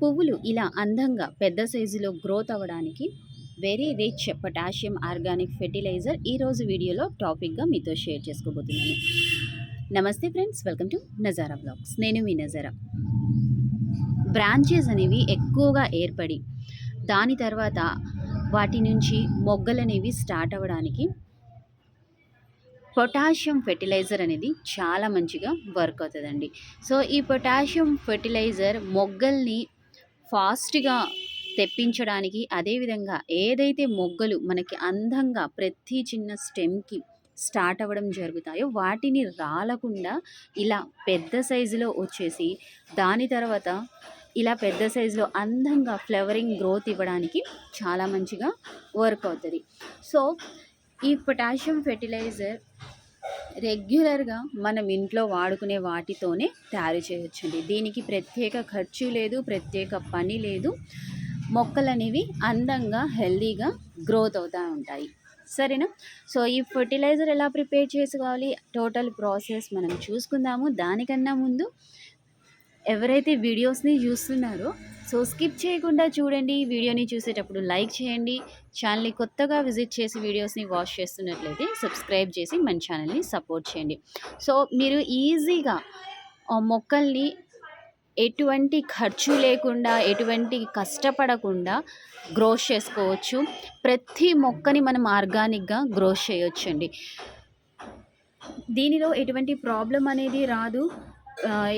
పువ్వులు ఇలా అందంగా పెద్ద సైజులో గ్రోత్ అవ్వడానికి very rich potassium organic fertiliser ఈరోజు వీడియోలో టాపిక్గా మీతో షేర్ చేసుకోబోతున్నాను. నమస్తే friends welcome to Nazara blogs. నేను మీ నజారా. బ్రాంచెస్ అనేవి ఎక్కువగా ఏర్పడి దాని తర్వాత వాటి నుంచి మొగ్గలు అనేవి స్టార్ట్ అవ్వడానికి పొటాషియం ఫెర్టిలైజర్ అనేది చాలా మంచిగా వర్క్ అవుతుందండి. సో ఈ పొటాషియం ఫెర్టిలైజర్ మొగ్గల్ని ఫాస్ట్గా తెప్పించడానికి అదేవిధంగా ఏదైతే మొగ్గలు మనకి అందంగా ప్రతి చిన్న స్టెమ్కి స్టార్ట్ అవ్వడం జరుగుతాయో వాటిని రాలకుండా ఇలా పెద్ద సైజులో వచ్చేసి దాని తర్వాత ఇలా పెద్ద సైజులో అందంగా ఫ్లవరింగ్ గ్రోత్ ఇవ్వడానికి చాలా మంచిగా వర్క్ అవుతుంది. సో ఈ పొటాషియం ఫెర్టిలైజర్ రెగ్యులర్గా మనం ఇంట్లో వాడుకునే వాటితోనే తయారు చేయొచ్చండి. దీనికి ప్రత్యేక ఖర్చు లేదు ప్రత్యేక పని లేదు. మొక్కలు అనేవి అందంగా హెల్దీగా గ్రోత్ అవుతూ ఉంటాయి. సరేనా? సో ఈ ఫర్టిలైజర్ ఎలా ప్రిపేర్ చేసుకోవాలి? టోటల్ ప్రాసెస్ మనం చూసుకుందాము. దానికన్నా ముందు ఎవరైతే వీడియోస్ని చూస్తున్నారో సో స్కిప్ చేయకుండా చూడండి. వీడియోని చూసేటప్పుడు లైక్ చేయండి. ఛానల్ని కొత్తగా విజిట్ చేసి వీడియోస్ని వాచ్ చేస్తున్నట్లయితే సబ్స్క్రైబ్ చేసి మన ఛానల్ని సపోర్ట్ చేయండి. సో మీరు ఈజీగా ఆ మొక్కల్ని ఎటువంటి ఖర్చు లేకుండా ఎటువంటి కష్టపడకుండా గ్రోస్ చేసుకోవచ్చు. ప్రతి మొక్కని మనం ఆర్గానిక్గా గ్రోస్ చేయొచ్చండి. దీనిలో ఎటువంటి ప్రాబ్లం అనేది రాదు.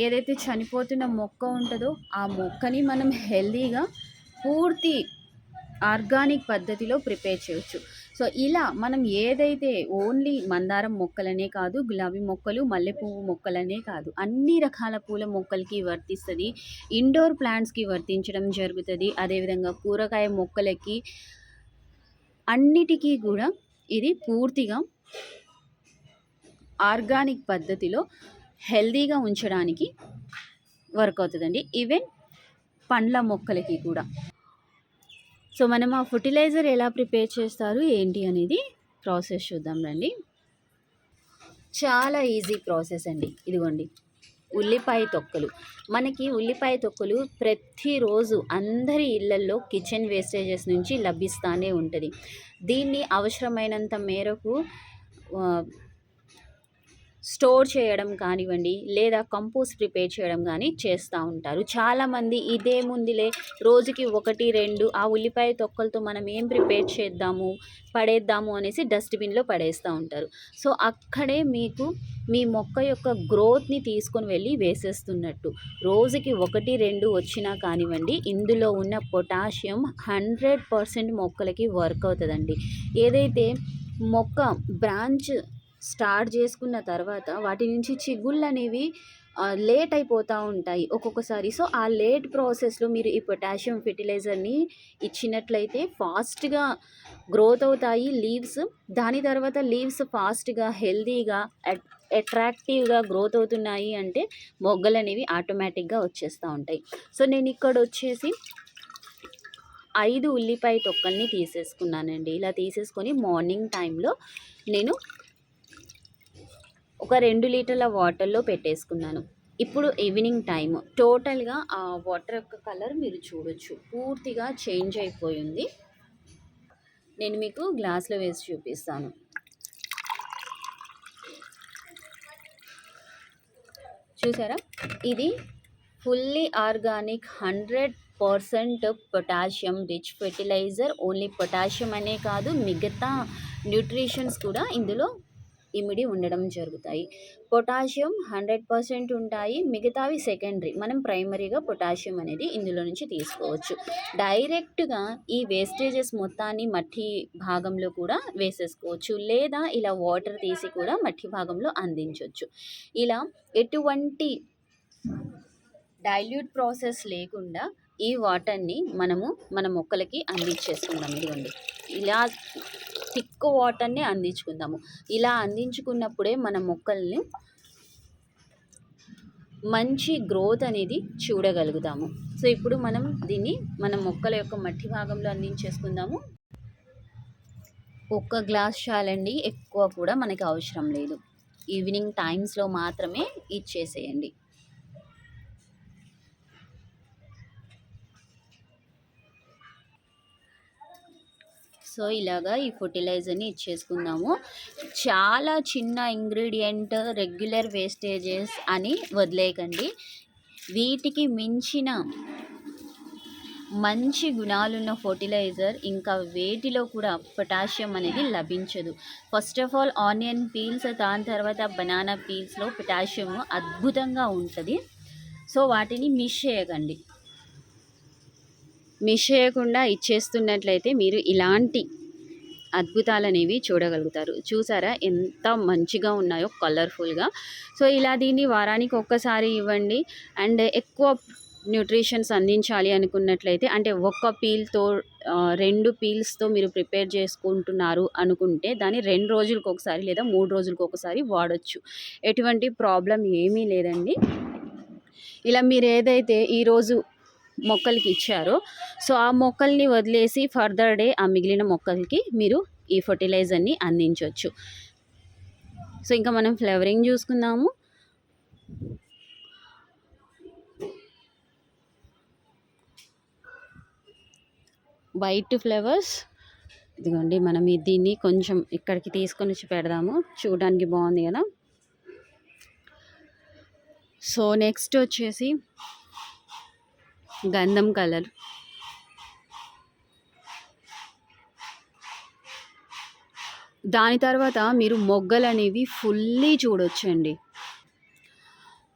ఏదైతే చనిపోతున్న మొక్క ఉంటుందో ఆ మొక్కని మనం హెల్దీగా పూర్తి ఆర్గానిక్ పద్ధతిలో ప్రిపేర్ చేయొచ్చు. సో ఇలా మనం ఏదైతే ఓన్లీ మందారం మొక్కలనే కాదు గులాబీ మొక్కలు మల్లెపువ్వు మొక్కలనే కాదు అన్ని రకాల పూల మొక్కలకి వర్తిస్తుంది. ఇండోర్ ప్లాంట్స్కి వర్తించడం జరుగుతుంది. అదేవిధంగా కూరగాయ మొక్కలకి అన్నిటికీ కూడా ఇది పూర్తిగా ఆర్గానిక్ పద్ధతిలో హెల్దీగా ఉంచడానికి వర్క్ అవుతుందండి. ఈవెన్ పండ్ల మొక్కలకి కూడా. సో మనం ఆ ఫర్టిలైజర్ ఎలా ప్రిపేర్ చేస్తారు ఏంటి అనేది ప్రాసెస్ చూద్దాం రండి. చాలా ఈజీ ప్రాసెస్ అండి. ఇదిగోండి. ఉల్లిపాయ తొక్కలు. మనకి ఉల్లిపాయ తొక్కలు ప్రతిరోజు అందరి ఇళ్ళల్లో కిచెన్ వేస్టేజెస్ నుంచి లభిస్తూనే ఉంటుంది. దీన్ని అవసరమైనంత మేరకు స్టోర్ చేయడం కానివ్వండి లేదా కంపోస్ట్ ప్రిపేర్ చేయడం కానీ చేస్తూ ఉంటారు. చాలామంది ఇదే ముందులే రోజుకి ఒకటి రెండు ఆ ఉల్లిపాయ తొక్కలతో మనం ఏం ప్రిపేర్ చేద్దాము పడేద్దాము అనేసి డస్ట్బిన్లో పడేస్తూ ఉంటారు. సో అక్కడే మీకు మీ మొక్క యొక్క గ్రోత్ని తీసుకొని వెళ్ళి వేసేస్తున్నట్టు. రోజుకి ఒకటి రెండు వచ్చినా కానివ్వండి ఇందులో ఉన్న పొటాషియం హండ్రెడ్ పర్సెంట్ మొక్కలకి వర్క్ అవుతుందండి. ఏదైతే మొక్క బ్రాంచ్ స్టార్ట్ చేసుకున్న తర్వాత వాటి నుంచి చిగుళ్ళు అనేవి లేట్ అయిపోతూ ఉంటాయి ఒక్కొక్కసారి. సో ఆ లేట్ ప్రాసెస్లో మీరు ఈ పొటాషియం ఫెర్టిలైజర్ని ఇచ్చినట్లయితే ఫాస్ట్గా గ్రోత్ అవుతాయి లీవ్స్. దాని తర్వాత లీవ్స్ ఫాస్ట్గా హెల్దీగా అట్రాక్టివ్గా గ్రోత్ అవుతున్నాయి అంటే మొగ్గలు అనేవి ఆటోమేటిక్గా వచ్చేస్తూ ఉంటాయి. సో నేను ఇక్కడ వచ్చేసి ఐదు ఉల్లిపాయ తొక్కల్ని తీసేసుకున్నానండి. ఇలా తీసేసుకొని మార్నింగ్ టైంలో నేను ఒక రెండు లీటర్ల వాటర్లో పెట్టేసుకున్నాను. ఇప్పుడు ఈవినింగ్ టైం టోటల్గా ఆ వాటర్ యొక్క కలర్ మీరు చూడొచ్చు. పూర్తిగా చేంజ్ అయిపోయింది. నేను మీకు గ్లాస్లో వేసి చూపిస్తాను. చూసారా? ఇది fully organic hundred percent potassium rich fertiliser only potassium అనే కాదు మిగతా న్యూట్రిషన్స్ కూడా ఇందులో ఇమిడి ఉండడం జరుగుతాయి. పొటాషియం హండ్రెడ్ పర్సెంట్ ఉంటాయి. మిగతావి సెకండరీ. మనం ప్రైమరీగా పొటాషియం అనేది ఇందులో నుంచి తీసుకోవచ్చు. డైరెక్ట్గా ఈ వేస్టేజెస్ మొత్తాన్ని మట్టి భాగంలో కూడా వేసేసుకోవచ్చు. లేదా ఇలా వాటర్ తీసి కూడా మట్టి భాగంలో అందించవచ్చు ఇలా ఎటువంటి డైల్యూట్ ప్రాసెస్ లేకుండా ఈ వాటర్ని మనము మన మొక్కలకి అందించేసుకుందాం. ఇదిగోండి. ఇలా థిక్ వాటర్ని అందించుకుందాము. ఇలా అందించుకున్నప్పుడే మన మొక్కల్ని మంచి గ్రోత్ అనేది చూడగలుగుతాము. సో ఇప్పుడు మనం దీన్ని మన మొక్కల యొక్క మట్టి భాగంలో అందించేసుకుందాము. ఒక్క గ్లాస్ చాలండి ఎక్కువ కూడా మనకి అవసరం లేదు. ఈవినింగ్ టైమ్స్లో మాత్రమే ఇచ్చేసేయండి. సో ఇలాగా ఈ ఫర్టిలైజర్ని ఇచ్చేసుకుందాము. చాలా చిన్న ఇంగ్రీడియంట్ రెగ్యులర్ వేస్టేజెస్ అని వదిలేయకండి. వీటికి మించిన మంచి గుణాలున్న ఫర్టిలైజర్ ఇంకా వేటిలో కూడా పొటాషియం అనేది లభించదు. First of all onion peels దాని తర్వాత బనానా పీల్స్లో పొటాషియం అద్భుతంగా ఉంటుంది. సో వాటిని మిస్ చేయకండి. మిస్ చేయకుండా ఇచ్చేస్తున్నట్లయితే మీరు ఇలాంటి అద్భుతాలు అనేవి చూడగలుగుతారు. చూసారా? ఎంత మంచిగా ఉన్నాయో కలర్ఫుల్గా సో ఇలా దీన్ని వారానికి ఒక్కసారి ఇవ్వండి. అండ్ ఎక్కువ న్యూట్రిషన్స్ అందించాలి అనుకున్నట్లయితే అంటే ఒక్క పీల్తో రెండు పీల్స్తో మీరు ప్రిపేర్ చేసుకుంటున్నారు అనుకుంటే దాన్ని రెండు రోజులకు ఒకసారి లేదా మూడు రోజులకు ఒకసారి వాడచ్చు. ఎటువంటి ప్రాబ్లం ఏమీ లేదండి. ఇలా మీరు ఏదైతే ఈరోజు మొక్కలకి ఇచ్చారో. సో ఆ మొక్కల్ని వదిలేసి ఫర్దర్ డే ఆ మిగిలిన మొక్కలకి మీరు ఈ ఫర్టిలైజర్ని అందించవచ్చు సో ఇంకా మనం ఫ్లేవరింగ్ చూసుకుందాము. White flowers. ఇదిగోండి మనం దీన్ని కొంచెం ఇక్కడికి తీసుకొని వచ్చి పెడదాము. చూడడానికి బాగుంది కదా. సో నెక్స్ట్ వచ్చేసి గంధం కలర్. దాని తర్వాత మీరు మొగ్గలు అనేవి ఫుల్లీ చూడొచ్చండి.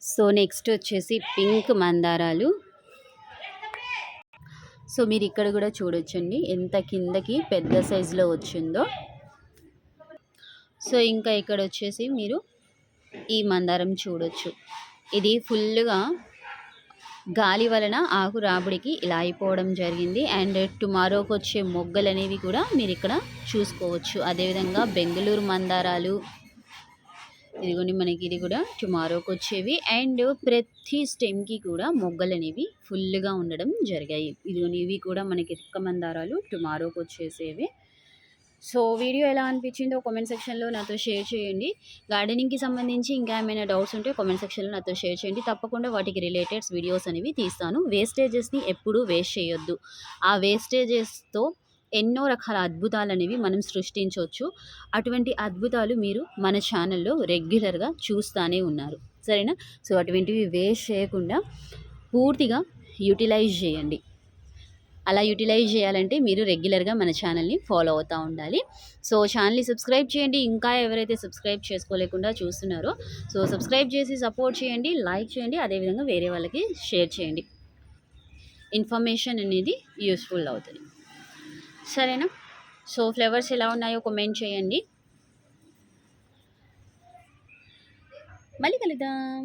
సో నెక్స్ట్ వచ్చేసి పింక్ మందారాలు. సో మీరు ఇక్కడ కూడా చూడొచ్చండి. ఎంత కిందకి పెద్ద సైజులో వచ్చిందో. సో ఇంకా ఇక్కడ వచ్చేసి మీరు ఈ మందారం చూడొచ్చు. ఇది ఫుల్గా గాలి వలన ఆకు రాబడికి ఇలా అయిపోవడం జరిగింది. అండ్ టుమారోకి వచ్చే మొగ్గలు అనేవి కూడా మీరు ఇక్కడ చూసుకోవచ్చు. అదేవిధంగా బెంగళూరు మందారాలు ఇదిగోండి మనకి ఇది కూడా టుమారోకి వచ్చేవి అండ్ ప్రతి స్టెమ్కి కూడా మొగ్గలు అనేవి ఫుల్గా ఉండడం జరిగాయి. ఇదిగోండి ఇవి కూడా మనకి రిక్క మందారాలు టుమారోకి వచ్చేసేవి సో వీడియో ఎలా అనిపించిందో కామెంట్ సెక్షన్లో నాతో షేర్ చేయండి. గార్డెనింగ్కి సంబంధించి ఇంకా ఏమైనా డౌట్స్ ఉంటే కామెంట్ సెక్షన్లో నాతో షేర్ చేయండి. తప్పకుండా వాటికి రిలేటెడ్స్ వీడియోస్ అనేవి తీస్తాను. వేస్టేజెస్ని ఎప్పుడూ వేస్ట్ చేయొద్దు. ఆ వేస్టేజెస్తో ఎన్నో రకాల అద్భుతాలు అనేవి మనం సృష్టించవచ్చు అటువంటి అద్భుతాలు మీరు మన ఛానల్లో రెగ్యులర్గా చూస్తూనే ఉన్నారు. సరేనా? సో అటువంటివి వేస్ట్ చేయకుండా పూర్తిగా యూటిలైజ్ చేయండి. అలా యూటిలైజ్ చేయాలంటే మీరు రెగ్యులర్గా మన ఛానల్ని ఫాలో అవుతూ ఉండాలి. సో ఛానల్ని సబ్స్క్రైబ్ చేయండి. ఇంకా ఎవరైతే సబ్స్క్రైబ్ చేసుకోలేకుండా చూస్తున్నారో సో సబ్స్క్రైబ్ చేసి సపోర్ట్ చేయండి లైక్ చేయండి అదేవిధంగా వేరే వాళ్ళకి షేర్ చేయండి. ఇన్ఫర్మేషన్ అనేది యూస్ఫుల్ అవుతుంది. సరేనా? సో ఫ్లేవర్స్ ఎలా ఉన్నాయో కమెంట్ చేయండి. మళ్ళీ కలుద్దాం.